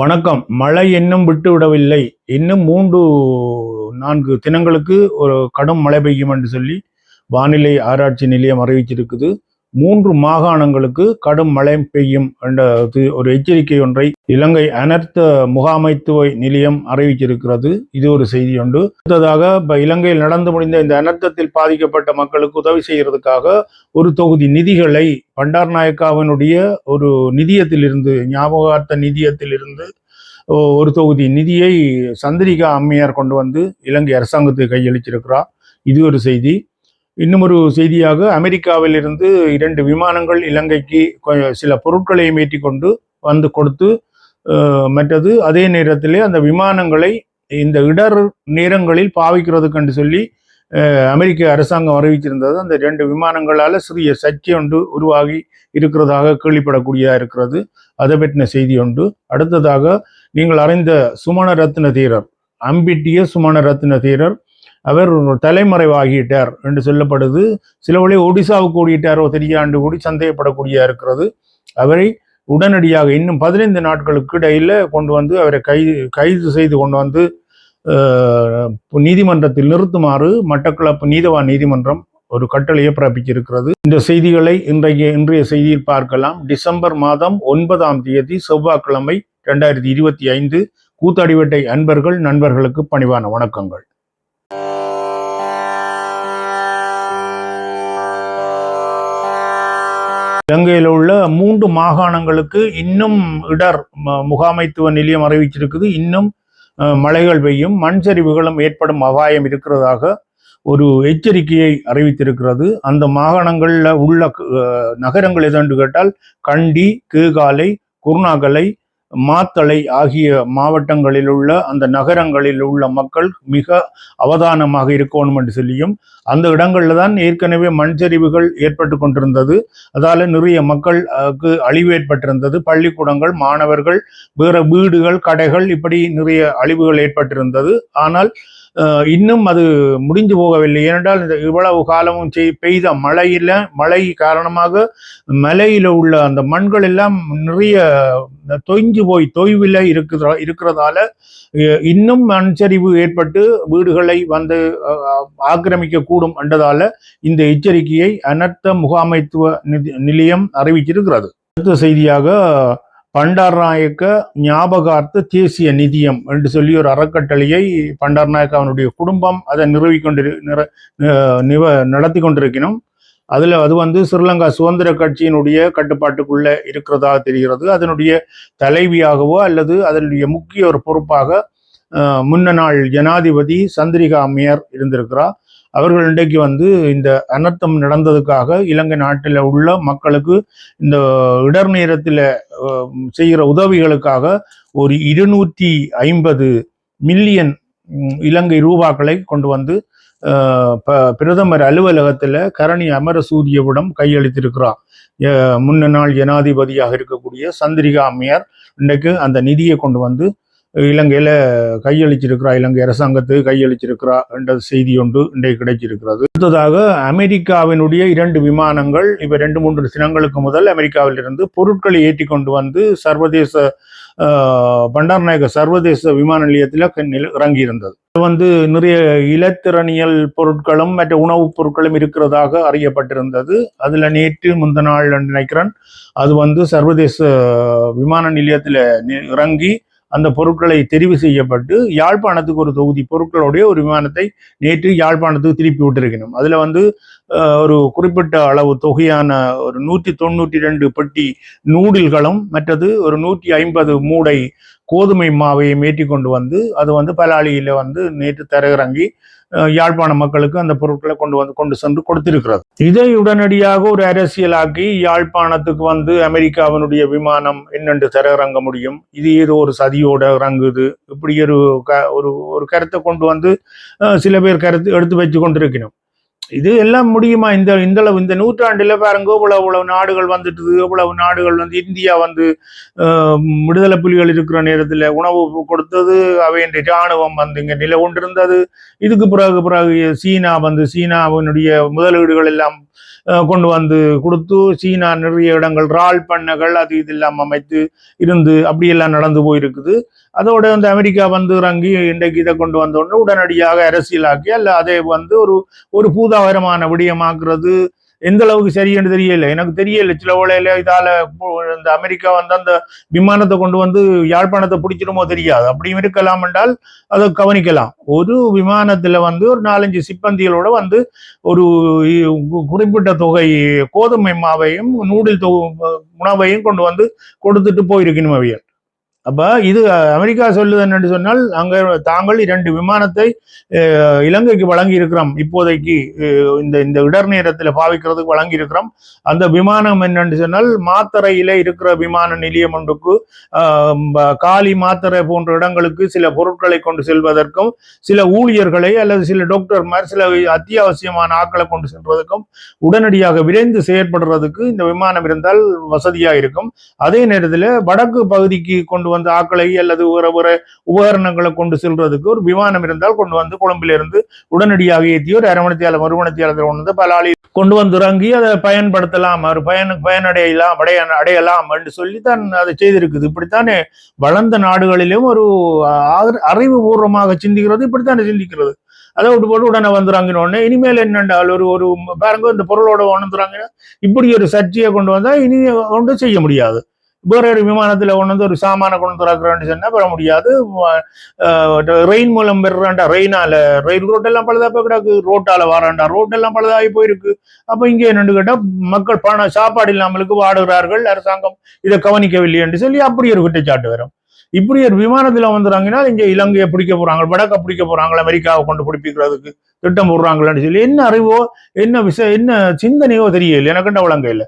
வணக்கம். மழை இன்னும் விட்டு விடவில்லை இன்னும் மூன்று நான்கு தினங்களுக்கு ஒரு கடும் மழை பெய்யும் என்று சொல்லி வானிலை ஆராய்ச்சி நிலையம் அறிவிச்சிருக்குது மூன்று மாகாணங்களுக்கு கடும் மழை பெய்யும் என்ற ஒரு எச்சரிக்கை ஒன்றை இலங்கை அனர்த்த முகாமைத்துவ நிலையம் அறிவிச்சிருக்கிறது இது ஒரு செய்தி உண்டு அடுத்ததாக இப்ப இலங்கையில் நடந்து முடிந்த இந்த அனர்த்தத்தில் பாதிக்கப்பட்ட மக்களுக்கு உதவி செய்யறதுக்காக ஒரு தொகுதி நிதிகளை பண்டார் நாயக்காவினுடைய ஒரு நிதியத்திலிருந்து ஞாபகார்த்த நிதியத்திலிருந்து ஒரு தொகுதி நிதியை சந்திரிகா அம்மையார் கொண்டு வந்து இலங்கை அரசாங்கத்துக்கு கையளிச்சிருக்கிறார் இது ஒரு செய்தி. இன்னும் ஒரு செய்தியாக அமெரிக்காவில் இருந்து இரண்டு விமானங்கள் இலங்கைக்கு சில பொருட்களையும் ஏற்றி கொண்டு வந்து கொடுத்து மற்றது அதே நேரத்திலே அந்த விமானங்களை இந்த இடர் நேரங்களில் பாவிக்கிறதுக்கு சொல்லி அஹ், அமெரிக்க அரசாங்கம் அறிவிச்சிருந்தது அந்த ரெண்டு விமானங்களால் சிறிய சர்ச்சை ஒன்று உருவாகி இருக்கிறதாக கேள்விப்படக்கூடியதாக இருக்கிறது. அதை பற்றின செய்தி ஒன்று. அடுத்ததாக நீங்கள் அறிந்த சுமண ரத்ன தீரர் அம்பிட்டிய சுமண ரத்ன தீரர் அவர் தலைமறைவாகிட்டார் என்று சொல்லப்படுது. சில வழி ஒடிசாவுக்கு ஓடிட்டாரோ தெரியாண்டு கூடி சந்தேகப்படக்கூடிய இருக்கிறது. அவரை உடனடியாக இன்னும் பதினைந்து நாட்களுக்கு இடையில கொண்டு வந்து அவரை கைது கைது செய்து கொண்டு வந்து நீதிமன்றத்தில் நிறுத்துமாறு மட்டக்களப்பு நீதவான் நீதிமன்றம் ஒரு கட்டளையை பிறப்பிச்சிருக்கிறது இந்த செய்திகளை இன்றைய இன்றைய செய்தியில் பார்க்கலாம். டிசம்பர் மாதம் ஒன்பதாம் தேதி செவ்வாய்க்கிழமை ரெண்டாயிரத்தி இருபத்தி ஐந்து. கூத்தாடிவேட்டை அன்பர்கள் நண்பர்களுக்கு பணிவான வணக்கங்கள். இலங்கையில் உள்ள மூன்று மாகாணங்களுக்கு இன்னும் இடர் முகாமைத்துவ நிலையம் அறிவிச்சிருக்குது இன்னும் மழைகள் பெய்யும். மண் சரிவுகளும் ஏற்படும் அபாயம் இருக்கிறதாக ஒரு எச்சரிக்கையை அறிவித்திருக்கிறது. அந்த மாகாணங்களில் உள்ள அஹ், நகரங்கள் எதென்று கேட்டால் கண்டி கேகாலை குருணாகலை மாத்தளை ஆகிய மாவட்டங்களில் உள்ள அந்த நகரங்களில் உள்ள மக்கள் மிக அவதானமாக இருக்கணும் என்று சொல்லியும் அந்த இடங்களில் தான் ஏற்கனவே மண் சரிவுகள் ஏற்பட்டு கொண்டிருந்தது. அதால நிறைய மக்களுக்கு அழிவு ஏற்பட்டிருந்தது. பள்ளிக்கூடங்கள் மாணவர்கள் வேற வீடுகள் கடைகள் இப்படி நிறைய அழிவுகள் ஏற்பட்டிருந்தது. ஆனால் இன்னும் அது முடிஞ்சு போகவில்லை. ஏனென்றால் இந்த இவ்வளவு காலமும் செய் பெய்த மழையில மழை காரணமாக மலையில உள்ள அந்த மண்கள் எல்லாம் நிறைய தொய்ஞ்சு போய் தொய்வில் இருக்கிற இருக்கிறதால இன்னும் மண் சரிவு ஏற்பட்டு வீடுகளை வந்து ஆக்கிரமிக்க கூடும் என்றதால இந்த எச்சரிக்கையை அனர்த்த முகாமைத்துவ நிதி- நிலையம் அறிவிச்சிருக்கிறது அடுத்த செய்தியாக பண்டார்நாயக்க ஞாபகார்த்த தேசிய நிதியம் என்று சொல்லி ஒரு அறக்கட்டளையை பண்டார்நாயக்க அவனுடைய குடும்பம் அதை நிறுவி கொண்டு நிவ நடத்தி கொண்டிருக்கணும். அதில் அது வந்து ஸ்ரீலங்கா சுதந்திர கட்சியினுடைய கட்டுப்பாட்டுக்குள்ளே இருக்கிறதா தெரிகிறது. அதனுடைய தலைவியாகவோ அல்லது அதனுடைய முக்கிய ஒரு பொறுப்பாக முன்ன நாள் ஜனாதிபதி சந்திரிகா அம்மையார் இருந்திருக்கிறார். அவர்கள் இன்றைக்கு வந்து இந்த அனர்த்தம் நடந்ததுக்காக இலங்கை நாட்டில் உள்ள மக்களுக்கு இந்த இடர் நேரத்தில் செய்கிற உதவிகளுக்காக ஒரு இருநூற்றி ஐம்பது மில்லியன் இலங்கை ரூபாக்களை கொண்டு வந்து ப- பிரதமர் அலுவலகத்தில் கரணி அமரசூரியவிடம் கையளித்திருக்கிறார். முன்ன நாள் ஜனாதிபதியாக இருக்கக்கூடிய சந்திரிகா அம்மையார் இன்றைக்கு அந்த நிதியை கொண்டு வந்து இலங்கையில் கையளிச்சிருக்கிறா இலங்கை அரசாங்கத்துக்கு கையளிச்சிருக்கிறா என்ற செய்தி ஒன்று இன்றைக்கு கிடைச்சிருக்கிறது. அடுத்ததாக அமெரிக்காவினுடைய இரண்டு விமானங்கள் இப்ப ரெண்டு மூன்று தினங்களுக்கு முதல் அமெரிக்காவிலிருந்து பொருட்களை ஏற்றி கொண்டு வந்து சர்வதேச ஆஹ், பண்டார்நாயக சர்வதேச விமான நிலையத்தில் இறங்கி இருந்தது வந்து நிறைய இலத்திறனியல் பொருட்களும் மற்ற உணவுப் பொருட்களும் இருக்கிறதாக அறியப்பட்டிருந்தது. அதுல நேற்று முந்த நாள் நினைக்கிறேன் அது வந்து சர்வதேச விமான நிலையத்தில் இறங்கி அந்த பொருட்களை தெரிவு செய்யப்பட்டு யாழ்ப்பாணத்துக்கு ஒரு தொகுதி பொருட்களுடைய ஒரு விமானத்தை நேற்று யாழ்ப்பாணத்துக்கு திருப்பி விட்டிருக்கணும். அதில் வந்து ஒரு குறிப்பிட்ட அளவு தொகையான ஒரு நூற்றி தொண்ணூற்றி ரெண்டு பெட்டி நூடில்களும் மற்றது ஒரு நூற்றி ஐம்பது மூடை கோதுமை மாவையும் ஏற்றி கொண்டு வந்து அது வந்து பலாளியில் வந்து நேற்று தரையிறங்கி யாழ்ப்பாண மக்களுக்கு அந்த பொருட்களை கொண்டு வந்து கொண்டு சென்று கொடுத்திருக்கிறது. இதை உடனடியாக ஒரு அரசியலாக்கி யாழ்ப்பாணத்துக்கு வந்து அமெரிக்காவினுடைய விமானம் என்னென்று தரையிறங்க முடியும். இது ஏதோ ஒரு சதியோட இறங்குது. இப்படி ஒரு க ஒரு ஒரு கருத்தை கொண்டு வந்து சில பேர் கருத்து எடுத்து வச்சு கொண்டிருக்கணும் இது எல்லாம் முடியுமா? இந்த இந்த அளவு இந்த நூற்றாண்டுல பாருங்க இவ்வளவு இவ்வளவு நாடுகள் வந்துட்டு இவ்வளவு நாடுகள் வந்து இந்தியா வந்து விடுதலை புலிகள் இருக்கிற நேரத்துல உணவு கொடுத்தது அவையின் இராணுவம் வந்து இங்க நிலை கொண்டிருந்தது. இதுக்கு பிறகு பிறகு சீனா வந்து சீனாவினுடைய முதலீடுகள் எல்லாம் கொண்டு வந்து கொடுத்து சீனா நிறைய இடங்கள் ரால் பண்ணைகள் அது இது எல்லாம் அமைத்து இருந்து அப்படியெல்லாம் நடந்து போயிருக்குது. அதோட வந்து அமெரிக்கா வந்து இறங்கி இன்றைக்கு இதை கொண்டு வந்த உடனே உடனடியாக அரசியலாக்கி அல்ல அதை வந்து ஒரு ஒரு பூதாகரமான விடயமாக்குறது எந்த அளவுக்கு சரின்னு தெரியல. எனக்கு தெரியல. சில வேளையில இதால இந்த அமெரிக்கா வந்து அந்த விமானத்தை கொண்டு வந்து யாழ்ப்பாணத்தை பிடிச்சிடுமோ தெரியாது. அப்படியும் இருக்கலாம் என்றால் அதை கவனிக்கலாம். ஒரு விமானத்துல வந்து ஒரு நாலஞ்சு சிப்பந்திகளோட வந்து ஒரு குறிப்பிட்ட தொகை கோதுமை மாவையும் நூடில் தொ உணவையும் கொண்டு வந்து கொடுத்துட்டு போயிருக்கணும் அவியல் அப்ப இது அமெரிக்கா சொல்லுது சொன்னால் அங்க தாங்கள் இரண்டு விமானத்தை இலங்கைக்கு வழங்கி இருக்கிறோம் இப்போதைக்கு இந்த இந்த இடர் நேரத்தில் பாவிக்கிறதுக்கு வழங்கி இருக்கிறோம் அந்த விமானம் என்னன்னு சொன்னால் மாத்தறையில இருக்கிற விமான நிலையம் ஒன்றுக்கு காலி மாத்தரை போன்ற இடங்களுக்கு சில பொருட்களை கொண்டு செல்வதற்கும் சில ஊழியர்களை அல்லது சில டாக்டர்மார் சில அத்தியாவசியமான ஆட்களை கொண்டு செல்வதற்கும் உடனடியாக விரைந்து செயற்படுறதுக்கு இந்த விமானம் இருந்தால் வசதியா இருக்கும் அதே நேரத்தில் வடக்கு பகுதிக்கு கொண்டு கொண்டு வந்து ஆக்களை அல்லது வேற உபகரணங்களை கொண்டு செல்றதுக்கு ஒரு விமானம் இருந்தால் கொண்டு வந்து கொழும்பிலிருந்து இருந்து உடனடியாக ஏற்றி ஒரு அரவணைத்தியாளர் மறுமணத்தியாளர் கொண்டு வந்து ஆளி கொண்டு வந்து இறங்கி அதை பயன்படுத்தலாம் ஒரு பயன் பயனடையலாம் அடைய அடையலாம் என்று சொல்லி தான் அதை செய்திருக்குது. இப்படித்தானே வளர்ந்த நாடுகளிலும் ஒரு அறிவு அறிவுபூர்வமாக சிந்திக்கிறது இப்படித்தானே சிந்திக்கிறது. அதை விட்டு போட்டு உடனே வந்துறாங்கன்னு இனிமேல் என்னென்றால் ஒரு ஒரு பாருங்க இந்த பொருளோட உணர்ந்துறாங்கன்னா இப்படி ஒரு சர்ச்சையை கொண்டு வந்தால் இனி ஒன்றும் செய்ய முடியாது. வேற ஒரு விமானத்துல கொண்டு வந்து ஒரு சாமான கொண்டு திறக்கிறேன்னு சொன்னால் பெற முடியாது. ரெயின் மூலம் பெறாண்டா ரெயினால. ரயில் ரோட்டெல்லாம் பழுதா போய் கிடக்கு. ரோட்டால வாராண்டா ரோட்டெல்லாம் பழுதாகி போயிருக்கு. அப்போ இங்கே என்னன்னு கேட்டால் மக்கள் பணம் சாப்பாடு இல்லாமலுக்கு வாடுகிறார்கள். அரசாங்கம் இதை கவனிக்கவில்லை என்று சொல்லி அப்படி ஒரு குற்றச்சாட்டு வரும். இப்படி ஒரு விமானத்தில் வந்துறாங்கன்னா இங்கே இலங்கையை பிடிக்க போறாங்க வடக்க பிடிக்க போறாங்க அமெரிக்காவை கொண்டு பிடிப்பிக்கிறதுக்கு திட்டம் போடுறாங்களான்னு சொல்லி என்ன அறிவோ என்ன விஷயம் என்ன சிந்தனையோ தெரியல எனக்குண்ட வழங்க இல்லை.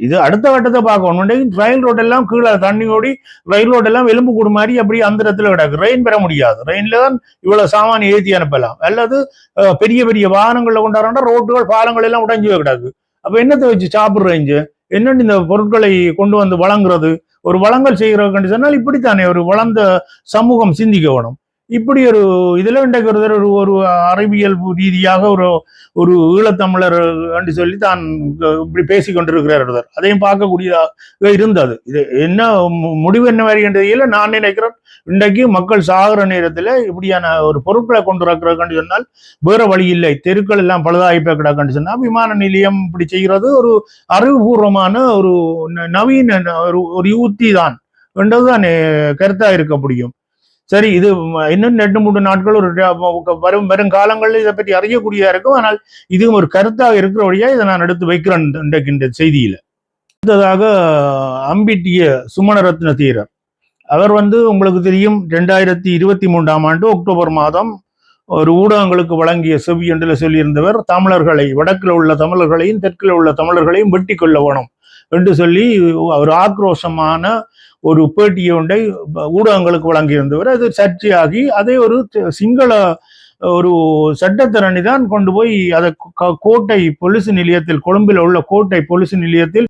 இது அடுத்த கட்டத்தை பார்க்கணும் ரயில் ரோட் எல்லாம் கீழே தண்ணி ஓடி ரயில் ரோட் எல்லாம் எலும்பு கூடு மாதிரி அப்படி அந்த இடத்துல கிடக்கு. ரெயின் பெற முடியாது. ரெயின்ல தான் இவ்வளவு சாமான் ஏற்றி அனுப்பலாம். அல்லது பெரிய பெரிய வாகனங்களில் கொண்டாடுறா ரோட்டுகள் பாலங்கள் எல்லாம் உடைஞ்சு போய் கிடக்கு. அப்ப என்னத்தை வச்சு சாப்பிடுறீங்க என்னன்னு இந்த பொருட்களை கொண்டு வந்து வழங்குறது? ஒரு வளங்கள் செய்கிற சொன்னால் இப்படித்தானே. ஒரு வளர்ந்த சமூகம் சிந்திக்க வேணும். இப்படி ஒரு இதுல இன்றைக்கு ஒரு ஒரு அறிவியல் ரீதியாக ஒரு ஒரு ஈழத்தமிழர் என்று சொல்லி தான் இப்படி பேசி கொண்டிருக்கிறார் ஒருவர். அதையும் பார்க்கக்கூடியதாக இருந்தது. இது என்ன முடிவு என்ன வருகின்றதில் நான் நினைக்கிறேன் இன்றைக்கு மக்கள் சாகிற நேரத்தில் இப்படியான ஒரு பொருட்களை கொண்டு வரக்கிறதுக்கு சொன்னால் வேறு வழி இல்லை. தெருக்கள் எல்லாம் பழுதாகி போய் கிடக்குன்னு சொன்னால் விமான நிலையம் இப்படி செய்கிறது ஒரு அறிவுபூர்வமான ஒரு ந- நவீன ஒரு ஒரு யுக்தி தான். என்றதுதான் கருத்தா இருக்க முடியும். சரி இது இன்னும் ரெண்டு மூன்று நாட்கள் ஒரு வரும் வரும் காலங்களில் இதை பற்றி அறியக்கூடியதாக இருக்கும். ஆனால் இதுவும் ஒரு கருத்தாக இருக்கிறபடியா இதை நான் எடுத்து வைக்கிறேன் இன்றைக்கு இந்த செய்தியில. அடுத்ததாக அம்பிட்டிய சுமணரத்ன தீரர். அவர் வந்து உங்களுக்கு தெரியும் ரெண்டாயிரத்தி இருபத்தி மூன்றாம் ஆண்டு அக்டோபர் மாதம் ஒரு ஊடகங்களுக்கு வழங்கிய செவி என்று சொல்லியிருந்தவர் தமிழர்களை வடக்கில் உள்ள தமிழர்களையும் தெற்கில் உள்ள தமிழர்களையும் வெட்டி கொள்ள வேணும் என்று சொல்லி ஒரு ஆக்ரோஷமான ஒரு பேட்டியை ஒன்றை ஊடகங்களுக்கு வழங்கியிருந்தவர். அது சர்ச்சையாகி அதை ஒரு சிங்கள ஒரு சட்டத்திரணி தான் கொண்டு போய் அதை க- கோட்டை பொலிசு நிலையத்தில் கொழும்பில் உள்ள கோட்டை பொலிசு நிலையத்தில்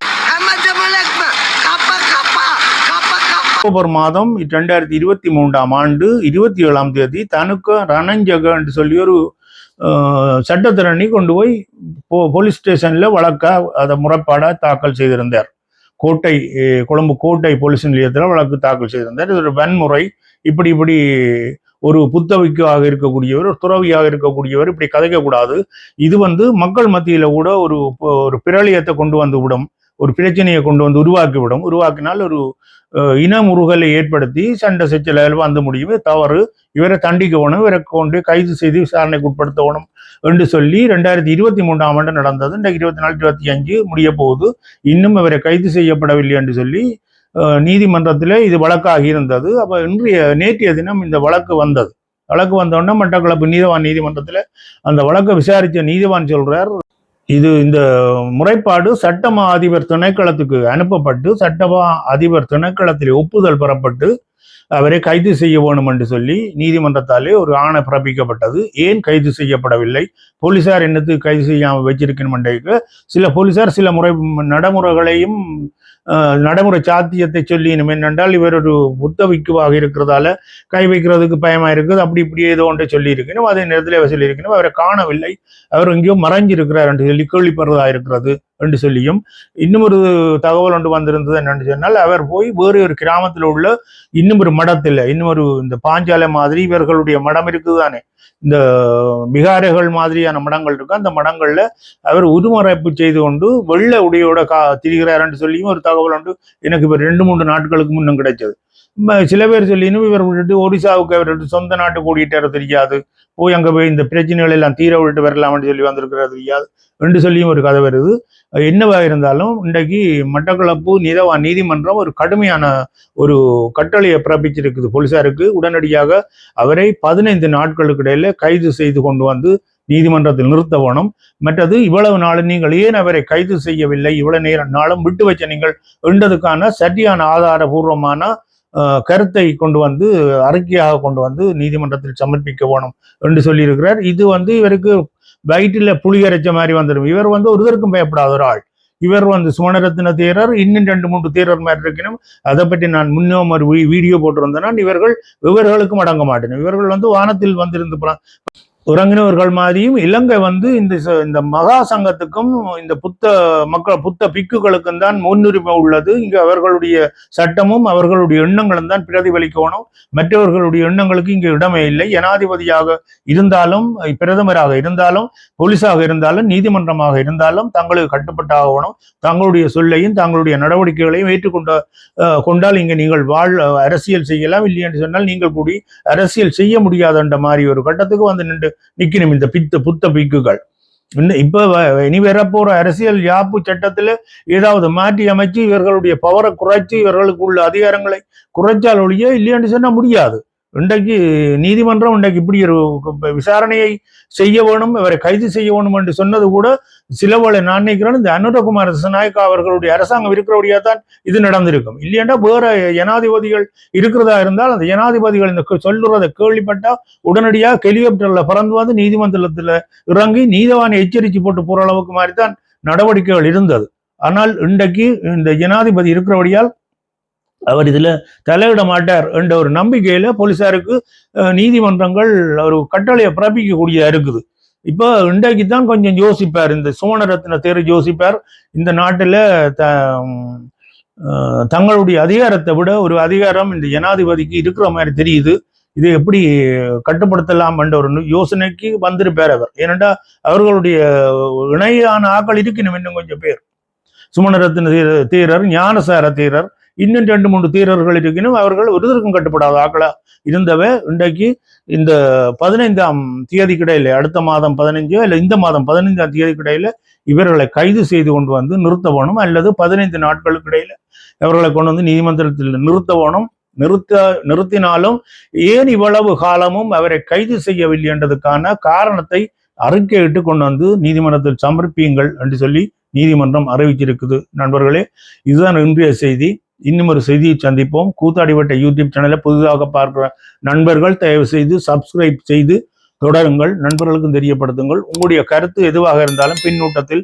அக்டோபர் மாதம் ரெண்டாயிரத்தி இருபத்தி மூன்றாம் ஆண்டு இருபத்தி ஏழாம் தேதி தனுக்கு ரணஞ்சக என்று சொல்லி ஒரு அஹ், கொண்டு போய் போ- போலீஸ் ஸ்டேஷனில் வழக்க அதை முறைப்பாடாக தாக்கல் செய்திருந்தார். கோட்டை கொழும்பு கோட்டை போலீஸ் நிலையத்தில் வழக்கு தாக்கல் செய்திருந்தார். இது ஒரு வன்முறை. இப்படி இப்படி ஒரு புத்தவிக்காக இருக்கக்கூடியவர் ஒரு துறவியாக இருக்கக்கூடியவர் இப்படி கதைக்கக்கூடாது. இது வந்து மக்கள் மத்தியில் கூட ஒரு ஒரு பிரளயத்தை கொண்டு வந்து விடும். ஒரு பிரச்சனையை கொண்டு வந்து உருவாக்கி விடும் உருவாக்கினால் ஒரு இனம் இன ஏற்படுத்தி சண்டை சச்சலால் வந்து முடியும். தவறு. இவரை தண்டிக்கணும் இவரை கொண்டு கைது செய்து விசாரணைக்கு உட்படுத்தணும் என்று சொல்லி ரெண்டாயிரத்தி இருபத்தி மூன்றாம் ஆண்டு நடந்தது. இந்த இருபத்தி நாலு இருபத்தி அஞ்சு முடிய போகுது. இன்னும் இவரை கைது செய்யப்படவில்லை என்று சொல்லி நீதிமன்றத்தில் இது வழக்காகி இருந்தது. அப்போ இன்றைய நேற்றைய தினம் இந்த வழக்கு வந்தது. வழக்கு வந்தோடனே மட்டக்களப்பு நீதிவான் நீதிமன்றத்தில் அந்த வழக்கை விசாரித்த நீதிவான் சொல்கிறார் இது இந்த முறைப்பாடு சட்டமா அதிபர் திணைக்களத்துக்கு அனுப்பப்பட்டு சட்டமா அதிபர் திணைக்களத்தில் ஒப்புதல் பெறப்பட்டு அவரை கைது செய்ய வேணும் என்று சொல்லி நீதிமன்றத்தாலே ஒரு ஆணை பிறப்பிக்கப்பட்டது. ஏன் கைது செய்யப்படவில்லை? போலீசார் என்னத்துக்கு கைது செய்யாமல் வச்சிருக்கணும் சில போலீசார் சில முறை நடைமுறைகளையும் நடைமுறை சாத்தியத்தை சொல்லினும். என்னென்றால் இவர் ஒரு புத்த விக்குவாக இருக்கிறதால கை வைக்கிறதுக்கு பயமா இருக்குது. அப்படி இப்படி ஏதோ ஒன்றை சொல்லி இருக்கணும் அதே நேரத்தில் அவர் சொல்லியிருக்கணும். அவரை காணவில்லை. அவர் எங்கேயோ மறைஞ்சிருக்கிறார் என்று சொல்லி கேள்விப்படுறதா இருக்கிறது? என்று சொல்லியும் இன்னும் ஒரு தகவல் ஒன்று வந்திருந்தது என்னன்னு சொன்னால் அவர் போய் வேறு ஒரு கிராமத்தில் உள்ள இன்னும் ஒரு மடத்தில் இன்னும் ஒரு இந்த பாஞ்சாலை மாதிரி இவர்களுடைய மடம் இருக்குது தானே இந்த பிகாரைகள் மாதிரியான மடங்கள் இருக்கு? அந்த மடங்கள்ல அவர் உருமறைப்பு செய்து கொண்டு வெள்ள உடையோட கா திரிகிறார் என்று சொல்லியும் ஒரு தகவல் உண்டு எனக்கு இப்போ ரெண்டு மூன்று நாட்களுக்கு முன்னும் கிடைச்சது. சில பேர் சொல்லினும் இவர் விட்டுட்டு ஒடிசாவுக்கு அவர் சொந்த நாட்டு கூடிட்டு தெரியாது. போய் அங்கே போய் இந்த பிரச்சனைகள் எல்லாம் தீர விட்டு வரலாம்னு சொல்லி வந்திருக்கிறது தெரியாது. ரெண்டு சொல்லியும் ஒரு கதை வருது. என்னவா இருந்தாலும் இன்றைக்கு மட்டக்களப்பு நிதவா நீதிமன்றம் ஒரு கடுமையான ஒரு கட்டளையை பிறப்பிச்சிருக்குது போலீசாருக்கு. உடனடியாக அவரை பதினைந்து நாட்களுக்கு இடையில கைது செய்து கொண்டு வந்து நீதிமன்றத்தில் நிறுத்த வேணும். மற்றது இவ்வளவு நாளும் நீங்கள் ஏன் அவரை கைது செய்யவில்லை? இவ்வளவு நேரம் நாளும் விட்டு வச்ச நீங்கள் என்றதுக்கான சரியான ஆதாரபூர்வமான கருத்தை கொண்டு வந்து அறிக்கையாக கொண்டு வந்து நீதிமன்றத்தில் சமர்ப்பிக்க வேணும் என்று சொல்லியிருக்கிறார். இது வந்து இவருக்கு வயிற்றில் புளி அரைச்ச மாதிரி வந்துடும் இவர் வந்து ஒருதற்கும் பயப்படாத ஒரு ஆள். இவர் வந்து சுமணரத்ன தேரர் இன்னும் ரெண்டு மூன்று தேரர் மாதிரி இருக்கணும் அதை பற்றி நான் முன்னோம் ஒரு வீடியோ போட்டிருந்தேன்னா இவர்கள் இவர்களுக்கும் அடங்க மாட்டேன். இவர்கள் வந்து வானத்தில் வந்திருந்து உறங்கினவர்கள் மாதிரியும் இலங்கை வந்து இந்த இந்த மகா சங்கத்துக்கும் இந்த புத்த மக்கள் புத்த பிக்குகளுக்கும் தான் முன்னுரிமை உள்ளது. இங்கு அவர்களுடைய சட்டமும் அவர்களுடைய எண்ணங்களும் தான் பிரதிபலிக்கணும். மற்றவர்களுடைய எண்ணங்களுக்கு இங்கு இடமே இல்லை. ஜனாதிபதியாக இருந்தாலும் பிரதமராக இருந்தாலும் போலீஸாக இருந்தாலும் நீதிமன்றமாக இருந்தாலும் தங்களுக்கு கட்டுப்பட்டாகணும் தங்களுடைய சொல்லையும் தங்களுடைய நடவடிக்கைகளையும் ஏற்றுக்கொண்ட கொண்டால் இங்கே நீங்கள் வாழ் அரசியல் செய்யலாம். இல்லை என்று சொன்னால் நீங்கள் கூடி அரசியல் செய்ய முடியாதுன்ற மாதிரி ஒரு கட்டத்துக்கு வந்து நின்று நிற்கணும் இந்த பித்த புத்த பிக்குகள். இன்னும் இப்போ இனி வரப்போற அரசியல் யாப்பு சட்டத்தில் ஏதாவது மாற்றி அமைச்சு இவர்களுடைய பவரை குறைச்சு இவர்களுக்கு உள்ள அதிகாரங்களை குறைச்சால் ஒழிய இல்லையான்னு சொன்னால் முடியாது. இன்றைக்கு நீதிமன்றம் இன்றைக்கு இப்படி ஒரு விசாரணையை செய்ய வேணும் இவரை கைது செய்ய வேணும் என்று சொன்னது கூட சிலவளை நான் நினைக்கிறேன் இந்த அனுரகுமார் நாயக்கா அவர்களுடைய அரசாங்கம் இருக்கிறபடியா தான் இது நடந்திருக்கும். இல்லையாண்டா வேற ஜனாதிபதிகள் இருக்கிறதா இருந்தால் அந்த ஜனாதிபதிகள் இந்த சொல்லுறதை கேள்விப்பட்டா உடனடியாக ஹெலிகாப்டர்ல பறந்து வந்து நீதிமன்றத்துல இறங்கி நீதவானை எச்சரிக்கை போட்டு போற அளவுக்கு மாதிரி தான் நடவடிக்கைகள் இருந்தது. ஆனால் இன்றைக்கு இந்த ஜனாதிபதி இருக்கிறபடியால் அவர் இதுல தலையிட மாட்டார் என்ற ஒரு நம்பிக்கையில போலீசாருக்கு அஹ், நீதிமன்றங்கள் ஒரு கட்டளையை பிறப்பிக்கக்கூடியதா இருக்குது. இப்போ இன்றைக்கு தான் கொஞ்சம் யோசிப்பார். இந்த சுவனரத்ன தேர் யோசிப்பார். இந்த நாட்டில் த தங்களுடைய அதிகாரத்தை விட ஒரு அதிகாரம் இந்த ஜனாதிபதிக்கு இருக்கிற மாதிரி தெரியுது. இதை எப்படி கட்டுப்படுத்தலாம் என்ற ஒரு யோசனைக்கு வந்திருப்பார் அவர். ஏனென்றா அவர்களுடைய இணையான ஆக்கள் இருக்கணும் இன்னும் கொஞ்சம் பேர். சுமணரத்ன தீர- தீரர் ஞானசார தீரர் இன்னும் ரெண்டு மூன்று தீரர்கள் இருக்கணும் அவர்கள் ஒருதற்கும் கட்டுப்படாத ஆக்களா இருந்தவை இன்றைக்கு இந்த பதினைந்தாம் தேதி கிடையில அடுத்த மாதம் பதினைஞ்சோ இல்லை இந்த மாதம் பதினைந்தாம் தேதி கிடையில இவர்களை கைது செய்து கொண்டு வந்து நிறுத்தவனும் அல்லது பதினைந்து நாட்களுக்கு இடையில இவர்களை கொண்டு வந்து நீதிமன்றத்தில் நிறுத்தவனும் நிறுத்த நிறுத்தினாலும் ஏன் இவ்வளவு காலமும் அவரை கைது செய்யவில்லை என்றதுக்கான காரணத்தை அறிக்கையிட்டு கொண்டு வந்து நீதிமன்றத்தில் சமர்ப்பியுங்கள் என்று சொல்லி நீதிமன்றம் அறிவிச்சிருக்குது நண்பர்களே இதுதான் இன்றைய செய்தி. இன்னும் ஒரு செய்தியை சந்திப்போம். கூத்தாடிவட்ட யூடியூப் சேனலை புதிதாக பார்க்கிற நண்பர்கள் தயவு செய்து சப்ஸ்கிரைப் செய்து தொடருங்கள். நண்பர்களுக்கும் தெரியப்படுத்துங்கள். உங்களுடைய கருத்து எதுவாக இருந்தாலும் பின்னூட்டத்தில்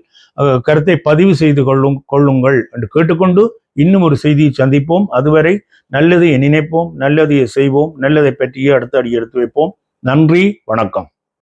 கருத்தை பதிவு செய்து கொள்ளும் கொள்ளுங்கள் என்று கேட்டுக்கொண்டு இன்னும் ஒரு செய்தியை சந்திப்போம். அதுவரை நல்லதையை நினைப்போம் நல்லதையை செய்வோம் நல்லதை பற்றியே அடுத்த அடி எடுத்து வைப்போம். நன்றி வணக்கம்.